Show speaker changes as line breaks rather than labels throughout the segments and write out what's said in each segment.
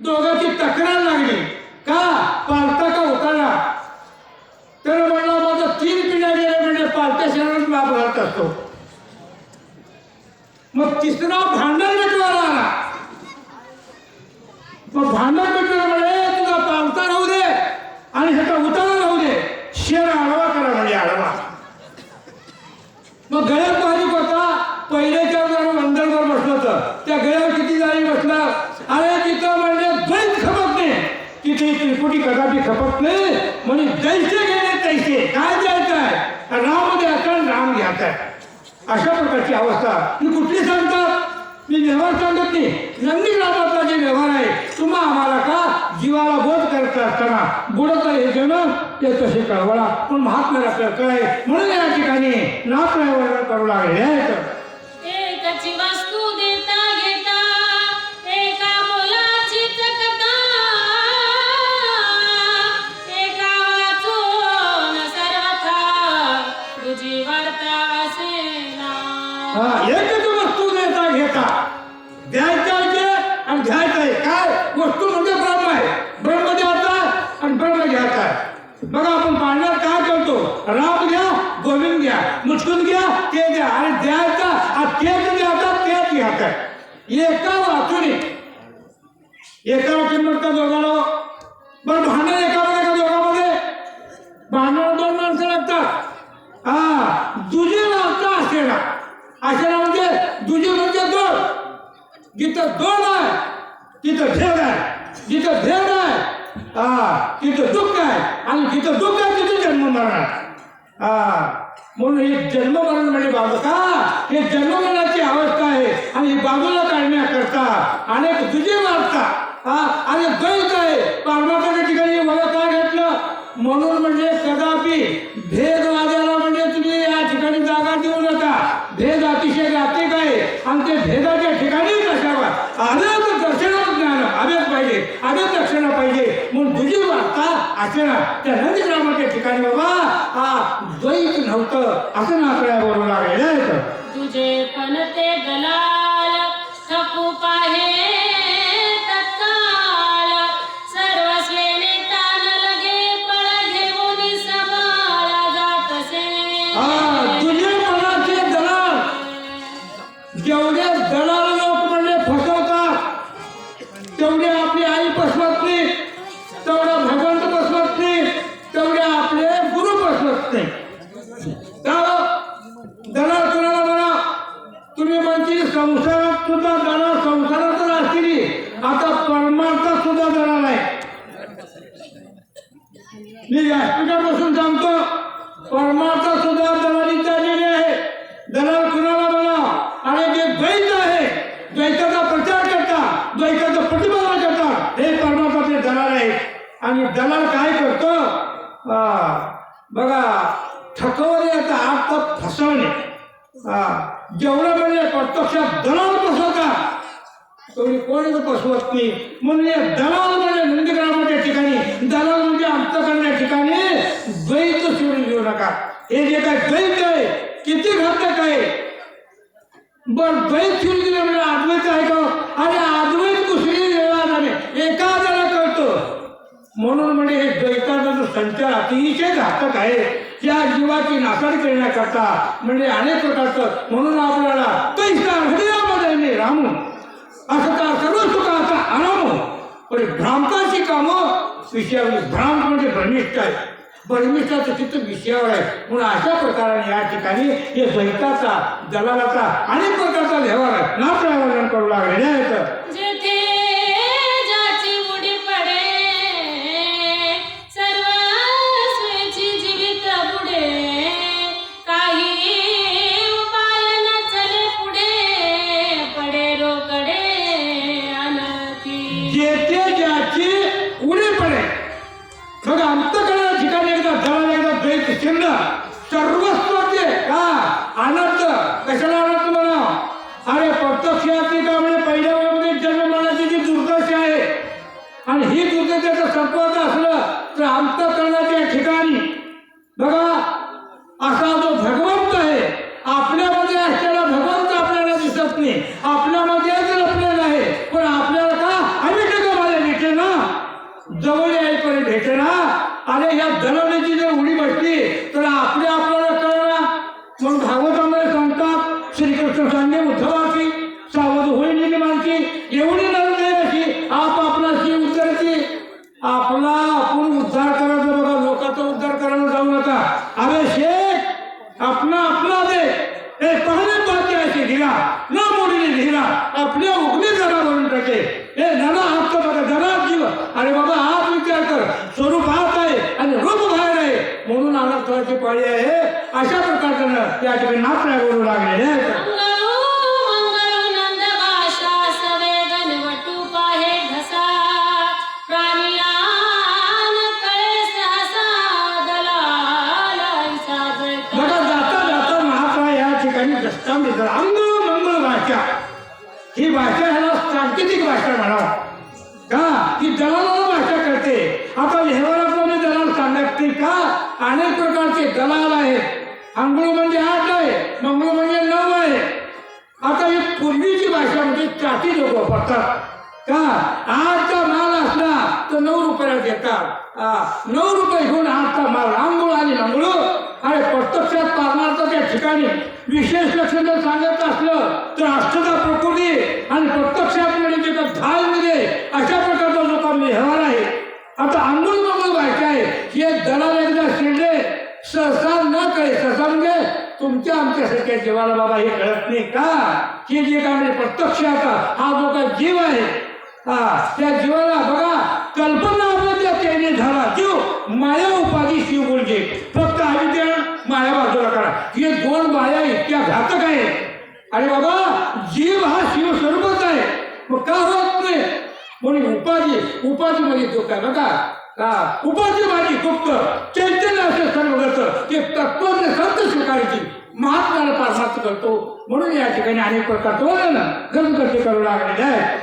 दोघांची तक्रार लागली. का? पालता का उतारा? तर म्हणला माझं तीन पिढ्या गेल्या म्हणजे पालत्या शहरात बाप घालत असतो. मग तिसरा भांडण मिटवायला आला. मग भांडण मिटवायला म्हणे तुझा पालता राहू दे आणि ह्याचा उतारा राहू दे. शेर आडवा करा म्हणजे आडवा. मग गळ्यात पाणी होता. पहिल्याच्या जरा मंदिरवर बसलं होतं. त्या गळ्यावर किती जाळी बसणार? अरे तिथं म्हणजे द्वैत खपत नाही तिथे त्रिपुटी कदापि खपत नाही म्हणजे जैसे गेले तैसे काय द्यायचं आहे? राम द्यायचा राम घ्यायचा आहे. अशा प्रकारची अवस्था. मी कुठली सांगतात? मी व्यवहार सांगत नाही. नंदी ग्रामातला जे व्यवहार आहे तुम्हा आम्हाला का जीवाला बोध करत असताना? बुडत हे जण ते तसे कळवळा. पण महात्म्याला कळ कळाय म्हणून या ठिकाणी नाप्रयवर्ण करू लागले. बघा आपण पाळण्यात काय करतो? राम घ्या गोविंद घ्या मुचकून घ्या ते द्या आणि द्यायचा तेच द्यायचा तेच घ्यायचा एका वाचून एका किंमत का दोघाला बरं भांडण एकामध्ये का दोघांमध्ये भांडण दोन माणसं लागतात हा दुजी वार्ता असेना असेना म्हणजे दुजी म्हणजे दोन। जिथं दोन आहे, तिथं भेद आहे। जिथं भेद आहे हा तिथं दुःख आहे. आणि जिथं दुःख आहे तिथं जन्म मरण. हा म्हणून हे जन्म मरण म्हणजे बाजू का? हे जन्म मरणाची अवस्था आहे. आणि ही बाजूला काढण्याकरता अनेक दुजे वार्ता हा आणि द्वैत आहे. परमात्म्याच्या ठिकाणी मला काय घेतलं? म्हणून म्हणजे कदापि भेदवाद्याला म्हणजे तुम्ही या ठिकाणी जागा देऊ नका. भेद अतिशय घातिक आहे. आणि ते भेदाच्या ठिकाणी असावा. अनेक दर्शनात ज्ञान अनेक पाहिजे. अनेक दक्षिणा पाहिजे म्हणून तुझी वार्ता असं ना. त्या नंदीग्रामाच्या ठिकाणी बाबा हा द्वैत नव्हतं. असं ना आपल्याला बरोबर लागलेलं आहे
तुझे पण ते दलाल ठकू पाहे
मी व्यासपीठापासून सांगतो परमार्थ सुद्धा दलाली चाललेली आहे. दलाल कुणाला म्हणा? आणि जे द्वैत आहे द्वैताचा प्रचार करता द्वैताचं प्रतिपादन करता हे परमार्थाचे दलाल आहे आणि दलाल काय करतो? बघा ठकवणे याचा अर्थ फसवणे. हा जेवढं म्हणजे प्रत्यक्षात तेवढी कोणी फसवत नाही म्हणून या दलाल म्हणजे नंदग्रामाच्या ठिकाणी दलाल म्हणजे अंतकरण्या ठिकाणी द्वैत सोडून देऊ नका. हे जे काय द्वैत आहे किती घातक आहे? बर द्वैत सोडून दिलं म्हणजे अद्वैत आहे का? अरे अद्वैत कुसरी देणार नाही एखाद्याला कळतो म्हणून म्हणजे हे द्वैताचा जो संचार अतिशय घातक आहे. या जीवाची नासाड करण्याकरता म्हणजे अनेक प्रकारचं म्हणून आपल्याला पैसा हृदयामध्ये मी रामू असं का सर्व सुखाचा आराम पण भ्रांताची कामं विषयावर भ्रांत म्हणजे भ्रमिष्ठ आहे. भ्रमिष्ठाचं चित्त विषयावर आहे. म्हणून अशा प्रकाराने या ठिकाणी हे द्वैताचा दलालाचा अनेक प्रकारचा व्यवहार आहे नाच करू लागलेले म्हणजे आहेत श्रीकृष्ण सांगे उद्धवाची सावध होईल माणसी एवढी नरदय अशी आप आपणाशी उद्धारची. आपला आपण उद्धार करायचा बघा लोकांचा उद्धार करायला जाऊ नका. अरे शेख आपला आपला दे. ए पहले बाकी अशी गिरा न मोडीने गिरा आपल्या उगमी जरा भरून टाके ए नाना हात तर बघा जरा जीव. अरे बाबा हात विचार कर. स्वरूप हात आहे आणि रूप बाहेर आहे. म्हणून अनर्थाची पाळी आहे. अशा प्रकारचं त्या ठिकाणी नाथ करू. लागलेले आहेत
मंगळू
या भाषा ही भाषा ह्याला सांकेतिक भाषा म्हणावं. का? ही दलालाला भाषा करते. आता व्यवहाराप्रमाणे दलाल सांगते का? अनेक प्रकारचे दलाल आहेत. अंगुळ म्हणजे आठ आहे मंगळ म्हणजे नऊ आहे. आता ही पूर्वीची भाषा म्हणजे चाटी लोक वापरतात का? आठचा माल असला तर नऊ रुपयाला देतात. नऊ रुपये घेऊन आठचा माल आंघोळ आणि मंगळू. आणि प्रत्यक्षात पारणारचं त्या ठिकाणी विशेष लक्ष जर सांगत असलं तर अष्टदा प्रकृती आणि प्रत्यक्ष म्हणजे जे काही धाल मिळे अशा प्रकारचा लोकांना व्यवहार आहे आता आंघोळ मंगळ भाषा आहे हे दलाल एकदा शिरले सहसा न कळे सहसा म्हणजे तुमच्या आमच्यासारख्या जीवाला बाबा हे कळत नाही का? हे जे काय प्रत्यक्ष आता हा जो काय जीव आहे हा त्या जीवाला बघा कल्पना त्या त्याने झाला. जीव माया उपाधी शिव बोलजे फक्त आम्ही त्या माया बाजूला करा. हे दोन माया इतक्या घातक आहे अरे बाबा जीव हा शिवस्वरूपच आहे. मग का होत नाही? म्हणून उपाधी उपाधी म्हणजे जो काय बघा. हा उपाधी म्हणजे माझी गुप्त चैतन्य असे सर्वगत ते तत्वज्ञ संत स्वीकारायची. महात्म्याला पारमार्थ करतो. म्हणून या ठिकाणी अनेक प्रकारचं वर्णन गणपती करू लागलेले आहे.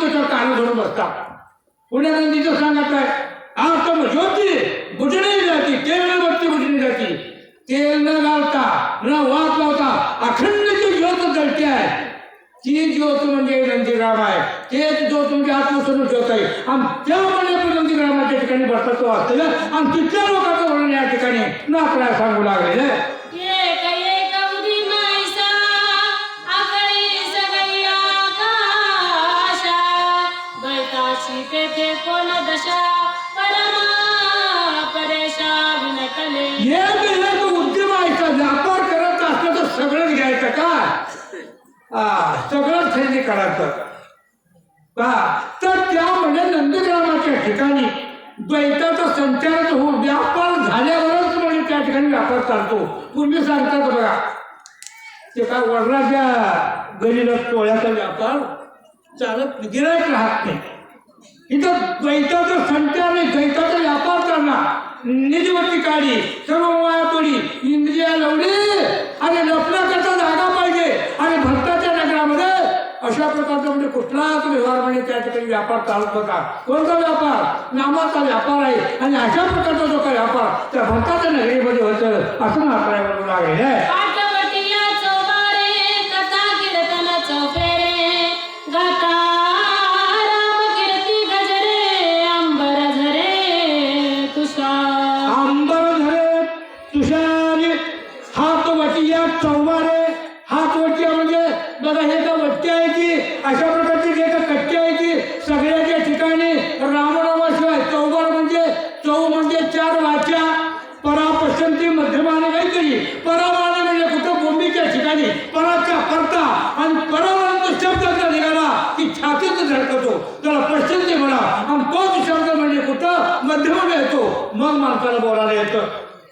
त्याच्यावर कान धरून बसतात पुण्या नंदीचं सांगत आहे आता ज्योती बुजणी जाती तेल न बत्ती बुजणी जाती. तेल न घालता न वात लावता अखंड जी ज्योत जळते आहे. ती ज्योत म्हणजे नंदीग्राम आहे. तेच ज्योत म्हणजे आत्मस्वरूप ज्योत आहे. आणि त्यामुळे पण नंदीग्रामाच्या ठिकाणी बसतो असलेलं आणि तिथल्या लोकांचं वर्णन या ठिकाणी नाकळा सांगू लागलेलं आहे. करायचं. का तर त्यामध्ये म्हणजे नंदग्रामाच्या ठिकाणी द्वैताचा संचारच होऊन व्यापार झाल्यावरच म्हणजे त्या ठिकाणी व्यापार चालतो. पूर्वी सांगतात बघा ते काय वडिलाच्या गरीला टोळ्याचा व्यापार चालत गिरायक राहत नाही. इथं द्वैताचा संचार नाही द्वैताचा व्यापार करणार. निधीवरती काढी सर्व माया पडी इंद्रिया लवडी आणि लपण्याकरता जागा पाहिजे आणि भक्ताच्या अशा प्रकारचा म्हणजे कुठलाच व्यवहार म्हणजे त्या ठिकाणी व्यापार चालत होता कोणता व्यापार? नामाचा व्यापार आहे. आणि अशा प्रकारचा जो काही व्यापार त्या भक्ताच्या नगरीमध्ये होतं असं मात्र लागलेलं आहे बघा आहे की अशा प्रकारची जे का आहे की सगळ्याच्या ठिकाणी रामनामाशिवाय चौबार म्हणजे चौ म्हणजे चार वाच्या परा काहीतरी. परावाने म्हणजे कुठं बोंबीच्या ठिकाणी. पराच्या परता. आणि परावाचा शब्द जर निघाला. की छातीत झडकतो त्याला पश्चंती म्हणा. आणि तोच शब्द म्हणजे कुठं? मध्यमाने येतो. मग माणसाला बोलायला येतं.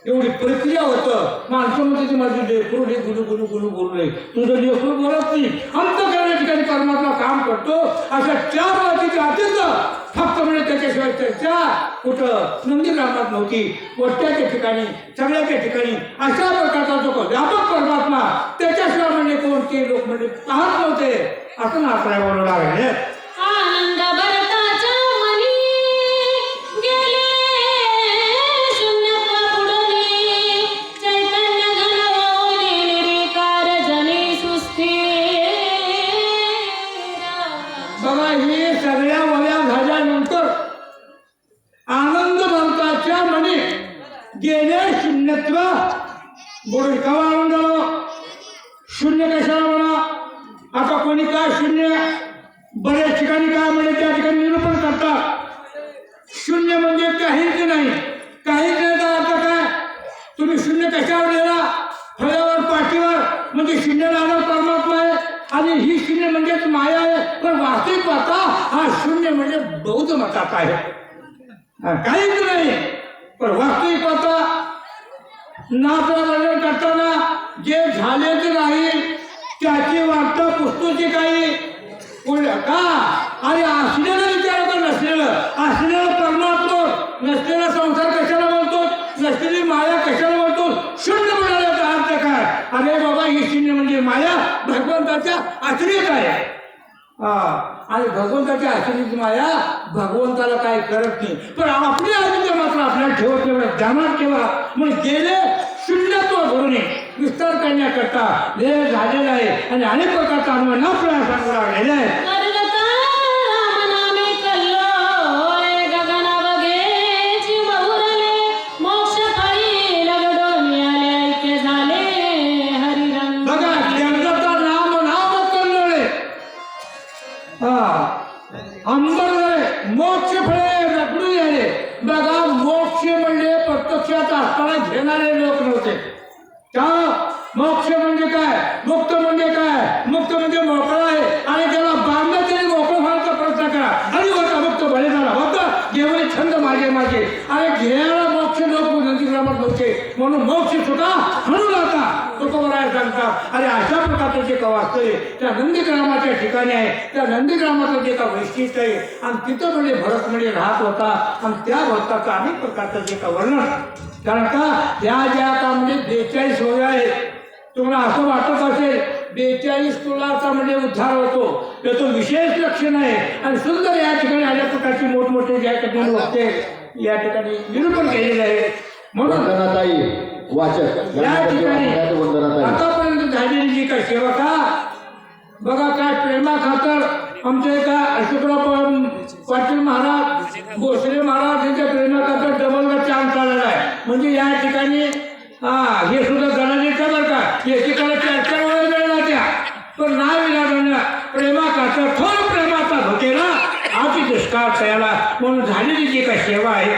एवढी प्रक्रिया होतं. माणसं म्हणते ती माझी लेकरू हे गुलू गुलू गुलू बोलू नये तुझं लेकरू बोलत नाही. अंत करण्या ठिकाणी परमात्मा काम करतो. अशा चार वाटीची अत्यंत फक्त म्हणजे त्याच्याशिवाय चर्चा कुठं? नंदीग्रामात नव्हती. वट्याच्या ठिकाणी सगळ्याच्या ठिकाणी अशा प्रकारचा जो व्यापक परमात्मा त्याच्याशिवाय म्हणजे कोणते लोक म्हणजे पाहत नव्हते. असं नाचराय बोलू लागले ठिकाणी काय म्हणे त्या ठिकाणी निरूपण करतात. शून्य म्हणजे काहीच नाही? काहीच नाही तर अर्थ काय? तुम्ही शून्य कशावर लिहिला? फळ्यावर पाठीवर? म्हणजे शून्य राहणार परमात्मा आहे. आणि ही शून्य म्हणजेच माया आहे. पण वास्तविक पाहता हा शून्य म्हणजे बौद्ध मतात आहे. काहीच नाही? पण वास्तविक पाहता नाच वर्णन करताना जे झाले ते नाही त्याची वार्ता पुस्तूची काही कोण- का? आणि असलेलं विचारायचं नसलेलं. असलेलं परमात्मा नसलेला संसार कशाला बोलतो? नसलेली माया कशाला बोलतो? शून्य म्हणाल्याचा अर्थ काय? अरे बाबा ही शून्य म्हणजे माया भगवंताच्या आश्रित आहे. हा. आणि भगवंताच्या आश्रित माया भगवंताला काय करत नाही. पण आपली आदित्य मात्र आपल्याला ठेवत ठेवत ध्यानात ठेवा. मग गेले करण्याकरता वेळ झालेला आहे आणि अनेक प्रकारचा अनुभव न प्रयास सांगू लागलेला आहे
वर्गता रामनामे कल्लोळे गगन बघेची बहुरले मोक्ष फळी लगडो मिळाले ऐक्य झाले हरिरंग।
बघा जगदाचा नाम नाम कल्लोळे हा अंबर मोक्ष फळे रगडू झाले बघा मोक्ष म्हणजे प्रत्यक्षात असताना घेणारे लोक नव्हते। का? मोक्ष म्हणजे काय? मुक्त म्हणजे काय? मुक्त म्हणजे मोकळा आहे. आणि त्याला बांधलं तरी मोकळं व्हायचा प्रयत्न करा. आणि होता मुक्त बळे झाला. होता जेवढे छंद माझे माझे आणि घ्यायला मोक्ष लोक नंदीग्रामात नव्हते म्हणून मोक्ष सुद्धा म्हणून आता तुकोबराय सांगतात. आणि अशा प्रकारचं जे का वास्तव त्या नंदीग्रामाच्या ठिकाणी आहे. त्या नंदीग्रामाचं जे का वैशिष्ट्य आहे आणि तिथं म्हणजे भरत म्हणजे राहत होता. आणि त्या भक्ताचं अनेक प्रकारचं जे का वर्णन कारण का? त्या ज्या का म्हणजे बेचाळीस होय आहेत तुम्हाला असं वाटत असेल बेचाळीस तुलाचा म्हणजे उद्धार होतो. त्याचं विशेष लक्षण आहे आणि सुंदर या ठिकाणी अशा प्रकारची मोठमोठे ज्या ठिकाणी होते या ठिकाणी निरूपण केलेले आहे म्हणून
वाचक
या ठिकाणी आतापर्यंत झालेली जी काय सेवा का बघा काय प्रेमा खातर आमचे एका अशोकराव पाटील महाराज भोसले महाराज यांच्या प्रेमा खातर डबलचा चान्स आलेला आहे. म्हणजे या ठिकाणी हा हे सुद्धा का? एकीकडे चार चार वेळा मिळणार त्या. पण ना विनाडांना प्रेमाकाचा थोर प्रेमाचा धोकेला अति दुष्काळ सयाला म्हणून झालेली जी काही सेवा आहे